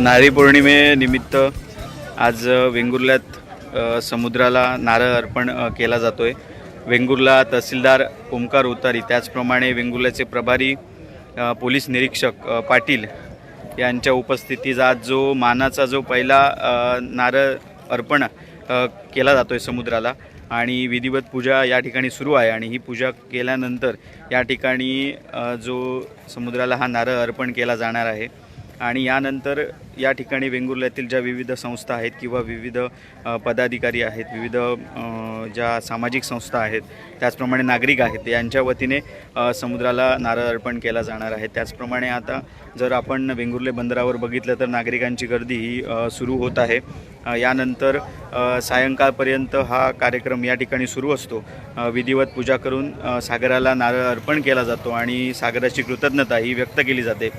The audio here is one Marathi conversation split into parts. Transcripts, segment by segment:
नारळी पौर्णिमेनिमित्त आज वेंगुर्ल्यात समुद्राला नारळ अर्पण केला जातो आहे वेंगुर्ला तहसीलदार ओमकार उतारी त्याचप्रमाणे वेंगुर्ल्याचे प्रभारी पोलीस निरीक्षक पाटील यांच्या उपस्थितीत आज जो मानाचा जो पहिला नारळ अर्पण केला जातो आहे समुद्राला आणि विधिवत पूजा या ठिकाणी सुरू आहे आणि ही पूजा केल्यानंतर या ठिकाणी जो समुद्राला हा नारळ अर्पण केला जाणार आहे. आणि यानंतर या ठिकाणी वेंगुर्ल्यातील ज्या विविध संस्था आहेत किंवा विविध पदाधिकारी आहेत विविध ज्या सामाजिक संस्था आहेत त्याचप्रमाणे नागरिक आहेत यांच्या वतीने समुद्राला नारळ अर्पण केला जाणार आहे. त्याचप्रमाणे आता जर आपण वेंगुर्ले बंदरावर बघितलं तर नागरिकांची गर्दी ही सुरू होत आहे. यानंतर सायंकाळपर्यंत हा कार्यक्रम या ठिकाणी सुरू असतो. विधिवत पूजा करून सागराला नारळ अर्पण केला जातो आणि सागराची कृतज्ञता ही व्यक्त केली जाते.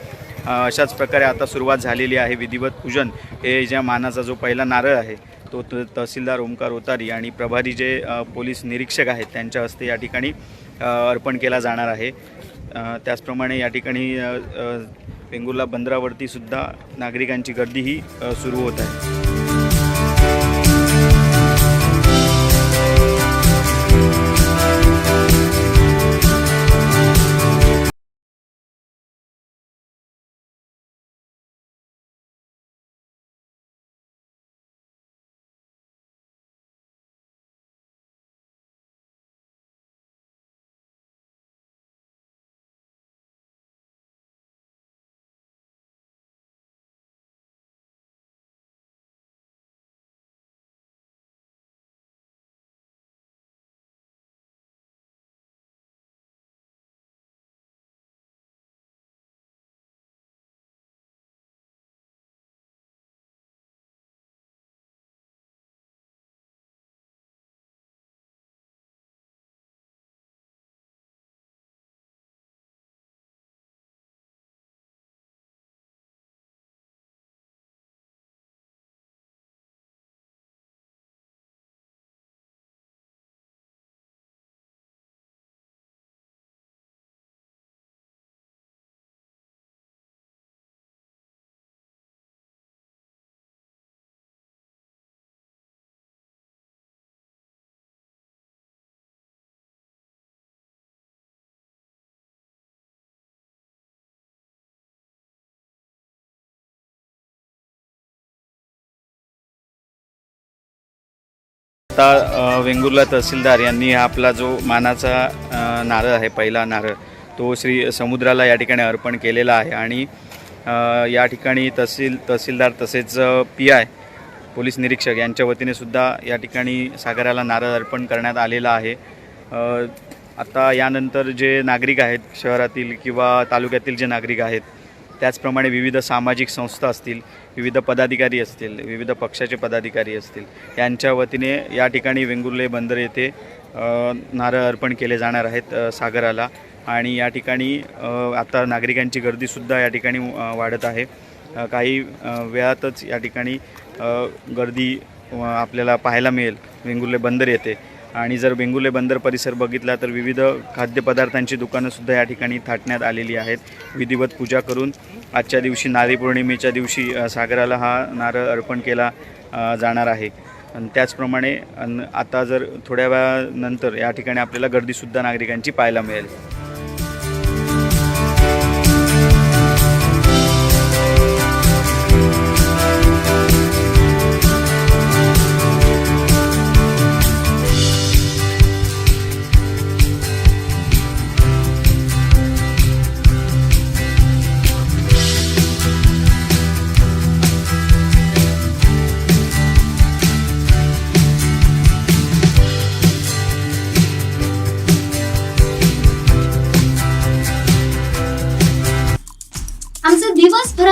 अशाच प्रकारे आता सुरुवात झालेली आहे. विधिवत पूजन हे ज्या मानाचा जो पहिला नारळ आहे तो त तहसीलदार ओमकार ओतारी आणि प्रभारी जे पोलीस निरीक्षक आहेत त्यांच्या हस्ते या ठिकाणी अर्पण केला जाणार आहे. त्याचप्रमाणे या ठिकाणी वेंगुर्ला बंदरावरतीसुद्धा नागरिकांची गर्दी ही सुरू होत आहे. आता वेंगुर्ला तहसीलदार यांनी आपला जो मानाचा नारळ आहे पहिला नारळ तो श्री समुद्राला या ठिकाणी अर्पण केलेला आहे आणि या ठिकाणी तहसील तहसीलदार तसेच पी आय पोलीस निरीक्षक यांच्या वतीने सुद्धा या ठिकाणी सागराला नारळ अर्पण करण्यात आलेला आहे. आता यानंतर जे नागरिक आहेत शहरातील किंवा तालुक्यातील जे नागरिक आहेत त्याचप्रमाणे विविध सामाजिक संस्था असतील विविध पदाधिकारी असतील विविध पक्षाचे पदाधिकारी असतील यांच्या वतीने या ठिकाणी वेंगुर्ले बंदर येथे नारळ अर्पण केले जाणार आहेत सागराला. आणि या ठिकाणी आता नागरिकांची गर्दीसुद्धा या ठिकाणी वाढत आहे. काही वेळातच या ठिकाणी गर्दी आपल्याला पाहायला मिळेल. वेंगुर्ले बंदर येथे. आणि जर वेंगुले बंदर परिसर बघितला तर विविध खाद्यपदार्थांची दुकानंसुद्धा या ठिकाणी थाटण्यात आलेली आहेत. विधिवत पूजा करून आजच्या दिवशी नारी पौर्णिमेच्या दिवशी सागराला हा नारळ अर्पण केला जाणार आहे. आणि त्याचप्रमाणे अन आता जर थोड्या वेळानंतर या ठिकाणी आपल्याला गर्दीसुद्धा नागरिकांची पाहायला मिळेल.